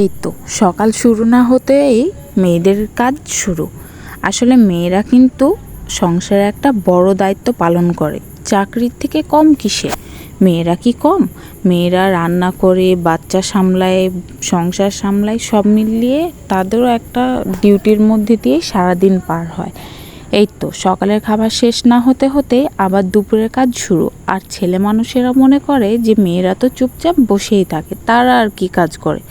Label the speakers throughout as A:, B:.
A: এই তো, সকাল শুরু না হতেই মেয়েদের কাজ শুরু। আসলে মেয়েরা কিন্তু সংসারে একটা বড় দায়িত্ব পালন করে। চাকরির থেকে কম কিসে? মেয়েরা কি কম? মেয়েরা রান্না করে, বাচ্চা সামলায়, সংসার সামলায়, সব মিলিয়ে তাদেরও একটা ডিউটির মধ্যে দিয়ে সারাদিন পার হয়। এই তো, সকালের খাবার শেষ না হতে হতে আবার দুপুরের কাজ শুরু। আর ছেলে মানুষেরা মনে করে যে মেয়েরা তো চুপচাপ বসেই থাকে, তারা আর কি কাজ করে?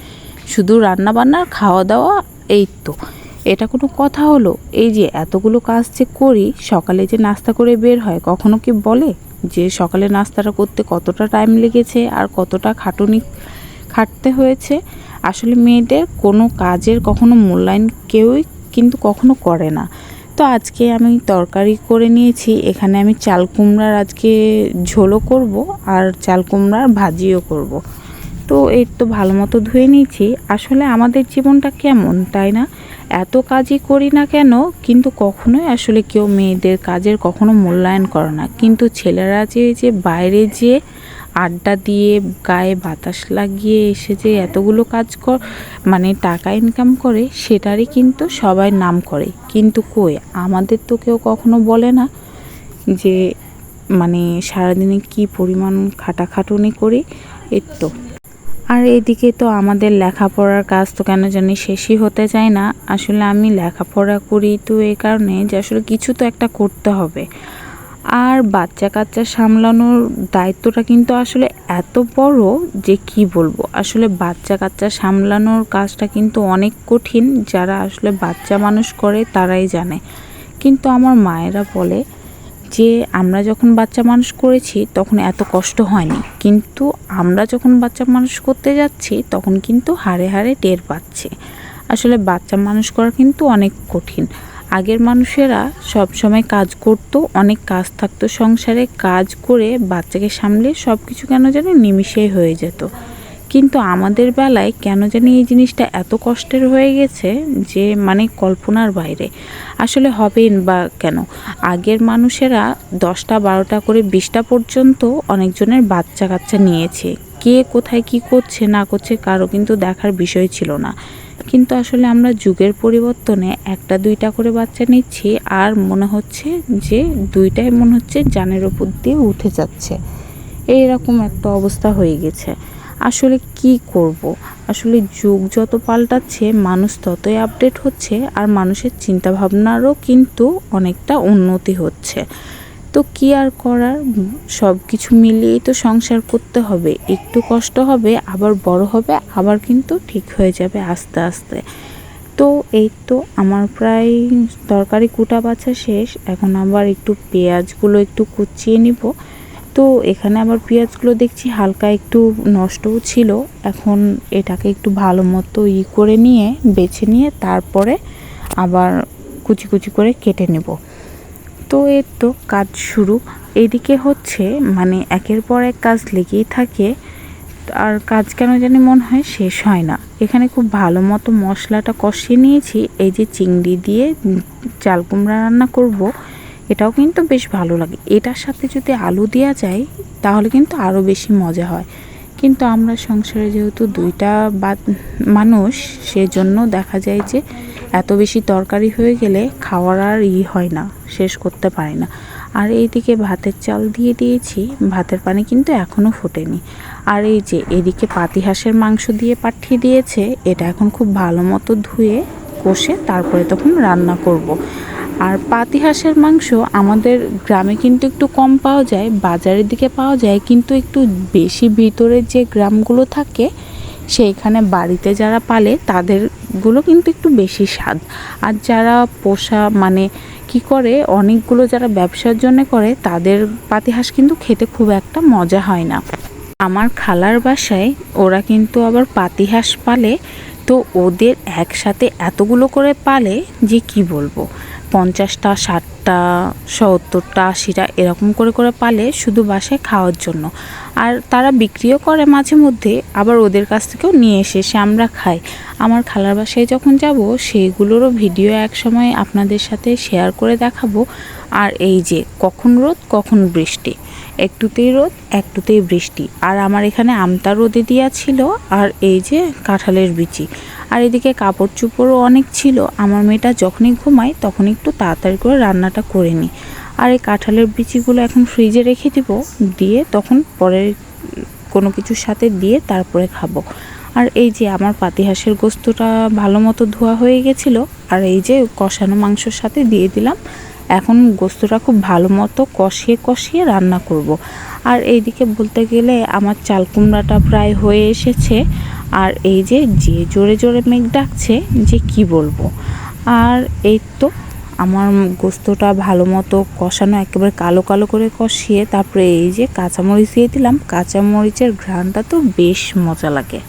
A: শুধু রান্না বান্না খাওয়া দাওয়া এই তো। এটা কোনো কথা হলো? এই যে এতগুলো কাজ যে করি, সকালে যে নাস্তা করে বের হয়, কখনো কি বলে যে সকালে নাস্তাটা করতে কতটা টাইম লেগেছে আর কতটা খাটুনি খাটতে হয়েছে? আসলে মেয়েদের কোনো কাজের কখনো মূল্যায়ন কেউই কিন্তু কখনো করে না। তো আজকে আমি তরকারি করে নিয়েছি, এখানে আমি চাল কুমড়ার আজকে ঝোলও করব আর চাল কুমড়ার ভাজিও করব। তো এই তো ভালো মতো ধুয়ে নিয়েছি। আসলে আমাদের জীবনটা কেমন, তাই না? এত কাজই করি না কেন, কিন্তু কখনোই আসলে কেউ মেয়েদের কাজের কখনো মূল্যায়ন করে না। কিন্তু ছেলেরা যে যে বাইরে যে আড্ডা দিয়ে গায়ে বাতাস লাগিয়ে এসে যে এতগুলো কাজ কর মানে টাকা ইনকাম করে, সেটারই কিন্তু সবাই নাম করে। কিন্তু কই, আমাদের তো কেউ কখনো বলে না যে মানে সারাদিনে কি পরিমাণ খাটাখাটুনি করি এর তো। আর এদিকে তো আমাদের লেখাপড়ার কাজ তো কেন জানি শেষই হতে চায় না। আসলে আমি লেখাপড়া করি তো এই কারণে যে আসলে কিছু তো একটা করতে হবে। আর বাচ্চা কাচ্চা সামলানোর দায়িত্বটা কিন্তু আসলে এত বড় যে কি বলব? আসলে বাচ্চা কাচ্চা সামলানোর কাজটা কিন্তু অনেক কঠিন। যারা আসলে বাচ্চা মানুষ করে তারাই জানে। কিন্তু আমার মায়েরা বলে যে আমরা যখন বাচ্চা মানুষ করেছি, তখন এত কষ্ট হয়নি। কিন্তু আমরা যখন বাচ্চা মানুষ করতে যাচ্ছি, তখন কিন্তু হাড়ে হাড়ে টের পাচ্ছে। আসলে বাচ্চা মানুষ করা কিন্তু অনেক কঠিন। আগের মানুষেরা সব সময় কাজ করতো, অনেক কাজ থাকতো, সংসারে কাজ করে বাচ্চাকে সামলে সব কিছু কেন জানি নিমিষেই হয়ে যেত। কিন্তু আমাদের বেলায় কেন জানি এই জিনিসটা এত কষ্টের হয়ে গেছে যে মানে কল্পনার বাইরে। আসলে হবেন বা কেন? আগের মানুষেরা দশটা, বারোটা করে বিশটা পর্যন্ত অনেকজনের বাচ্চা কাচ্চা নিয়েছে। কে কোথায় কি করছে, না করছে কারও কিন্তু দেখার বিষয় ছিল না। কিন্তু আসলে আমরা যুগের পরিবর্তনে একটা, দুইটা করে বাচ্চা নিচ্ছি আর মনে হচ্ছে যে, দুইটাই মনে হচ্ছে জানের ওপর দিয়ে উঠে যাচ্ছে। এইরকম একটা অবস্থা হয়ে গেছে। আসলে কি করব। আসলে যুগ যত পাল্টাচ্ছে, মানুষ ততই আপডেট হচ্ছে আর মানুষের চিন্তাভাবনারও কিন্তু অনেকটা উন্নতি হচ্ছে। তো কি আর করার? সব কিছু মিলিয়েই তো সংসার করতে হবে। একটু কষ্ট হবে, আবার বড় হবে, আবার কিন্তু ঠিক হয়ে যাবে আস্তে আস্তে। তো এই তো আমার প্রায় তরকারি কুটা বাছা শেষ। এখন আবার একটু পেঁয়াজগুলো একটু কুচিয়ে নিব। তো এখানে আবার পেঁয়াজগুলো দেখছি হালকা একটু নষ্টও ছিল। এখন এটাকে একটু ভালো মতো ই করে নিয়ে, বেছে নিয়ে তারপরে আবার কুচি কুচি করে কেটে নেব। তো এর তো কাজ শুরু। এদিকে হচ্ছে মানে একের পর এক কাজ লেগেই থাকে। আর কাজ কেন জানি মনে হয় শেষ হয় না। এখানে খুব ভালো মতো মশলাটা কষিয়ে নিয়েছি। এই যে চিংড়ি দিয়ে চাল কুমড়া রান্না করব। এটাও কিন্তু বেশ ভালো লাগে। এটার সাথে যদি আলু দেওয়া যায়, তাহলে কিন্তু আরও বেশি মজা হয়। কিন্তু আমরা সংসারে যেহেতু দুইটা বা মানুষ, সেজন্য দেখা যায় যে এত বেশি তরকারি হয়ে গেলে খাওয়ার আর ই হয় না, শেষ করতে পারি না। আর এইদিকে ভাতের চাল দিয়ে দিয়েছি, ভাতের পানি কিন্তু এখনও ফোটেনি। আর এই যে এদিকে পাতি হাঁসের মাংস দিয়ে পাঠিয়ে দিয়েছে, এটা এখন খুব ভালো মতো ধুয়ে, কষে তারপরে তখন রান্না করব। আর পাতি হাঁসের মাংস আমাদের গ্রামে কিন্তু একটু কম পাওয়া যায়, বাজারের দিকে পাওয়া যায়, কিন্তু একটু বেশি ভিতরের যে গ্রামগুলো থাকে, সেইখানে বাড়িতে যারা পালে তাদেরগুলো কিন্তু একটু বেশি স্বাদ। আর যারা পোষা মানে কি করে, অনেকগুলো যারা ব্যবসার জন্য করে, তাদের পাতি হাঁস কিন্তু খেতে খুব একটা মজা হয় না। আমার খালার বাসায় ওরা কিন্তু আবার পাতি হাঁস পালে, তো ওদের একসাথে এতগুলো করে পালে যে কি বলব? পঞ্চাশটা, ষাটটা, সত্তরটা, আশিটা এরকম করে করে পালে শুধু বাসায় খাওয়ার জন্য। আর তারা বিক্রিও করে মাঝে মধ্যে, আবার ওদের কাছ থেকেও নিয়ে এসে সে আমরা খাই। আমার খালার বাসায় যখন যাব সেইগুলোরও ভিডিও এক সময় আপনাদের সাথে শেয়ার করে দেখাবো। আর এই যে, কখন রোদ, কখন বৃষ্টি। একটুতেই রোদ, একটুতেই বৃষ্টি। আর আমার এখানে আমতা রোদে দেওয়া ছিল, আর এই যে, কাঁঠালের বিচি। আর এদিকে কাপড় চোপড়ও অনেক ছিল। আমার মেয়েটা যখনই ঘুমায় তখন একটু তাড়াতাড়ি করে রান্নাটা করে নিই। আর এই কাঁঠালের বিচিগুলো এখন ফ্রিজে রেখে দিব, দিয়ে তখন পরে কোনো কিছুর সাথে দিয়ে তারপরে খাব। আর এই যে আমার পাতিহাঁসের গোস্তটা ভালো মতো ধোয়া হয়ে গেছিল, আর এই যে কষানো মাংসর সাথে দিয়ে দিলাম। এখন গোস্তটা খুব ভালো মতো কষিয়ে কষিয়ে রান্না করব। আর এইদিকে বলতে গেলে আমার চাল কুমড়াটা প্রায় হয়ে এসেছে। আর এই যে যে জোরে জোরে মেঘ ডাকছে, যে কি বলব? আর এই তো আমার গোস্তটা ভালো মতো কষানো, একেবারে কালো কালো করে কষিয়ে তারপরে এই যে কাঁচামরিচ দিয়ে দিলাম। কাঁচামরিচের ঘ্রাণটা তো বেশ মজা লাগে।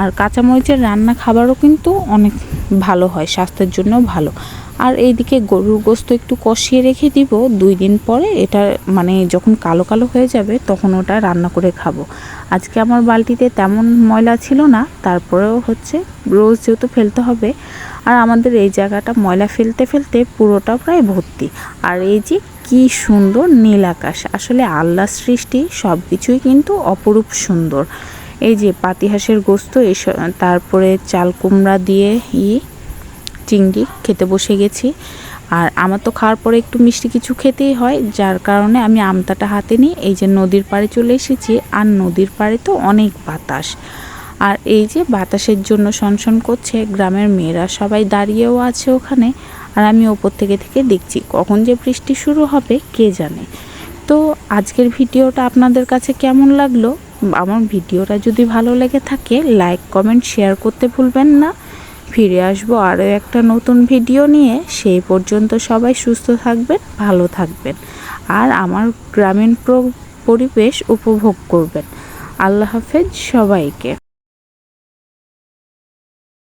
A: আর কাঁচামরিচের রান্না খাবারও কিন্তু অনেক ভালো হয়, স্বাস্থ্যের জন্য ভালো। আর এইদিকে গরুর গোস্ত একটু কষিয়ে রেখে দিব। দুই দিন পরে এটা মানে যখন কালো কালো হয়ে যাবে, তখন ওটা রান্না করে খাব। আজকে আমার বালতিতে তেমন ময়লা ছিল না, তারপরেও হচ্ছে রোজ যেহেতু ফেলতে হবে, আর আমাদের এই জায়গাটা ময়লা ফেলতে ফেলতে পুরোটা প্রায় ভর্তি। আর এই যে কি সুন্দর নীল আকাশ, আসলে আল্লাহ সৃষ্টি সব কিছুই কিন্তু অপরূপ সুন্দর। এই যে পাতিহাঁসের গোস্ত, এসব, তারপরে চাল কুমড়া দিয়ে ই চিংড়ি খেতে বসে গেছি। আর আমার তো খাওয়ার পরে একটু মিষ্টি কিছু খেতেই হয়, যার কারণে আমি আমতাটা হাতে নিই এই যে নদীর পাড়ে চলে এসেছি। আর নদীর পাড়ে তো অনেক বাতাস। আর এই যে বাতাসের জন্য সনসন করছে, গ্রামের মেয়েরা সবাই দাঁড়িয়েও আছে ওখানে। আর আমি ওপর থেকে থেকে দেখছি, কখন যে বৃষ্টি শুরু হবে কে জানে। তো আজকের ভিডিওটা আপনাদের কাছে কেমন লাগল? আমার ভিডিওটা যদি ভালো লেগে থাকে, লাইক, কমেন্ট, শেয়ার করতে ভুলবেন না। ফিরে আসব আরও একটা নতুন ভিডিও নিয়ে। সেই পর্যন্ত সবাই সুস্থ থাকবেন, ভালো থাকবেন। আর আমার গ্রামীণ পরিবেশ উপভোগ করবেন। আল্লাহ হাফেজ সবাইকে।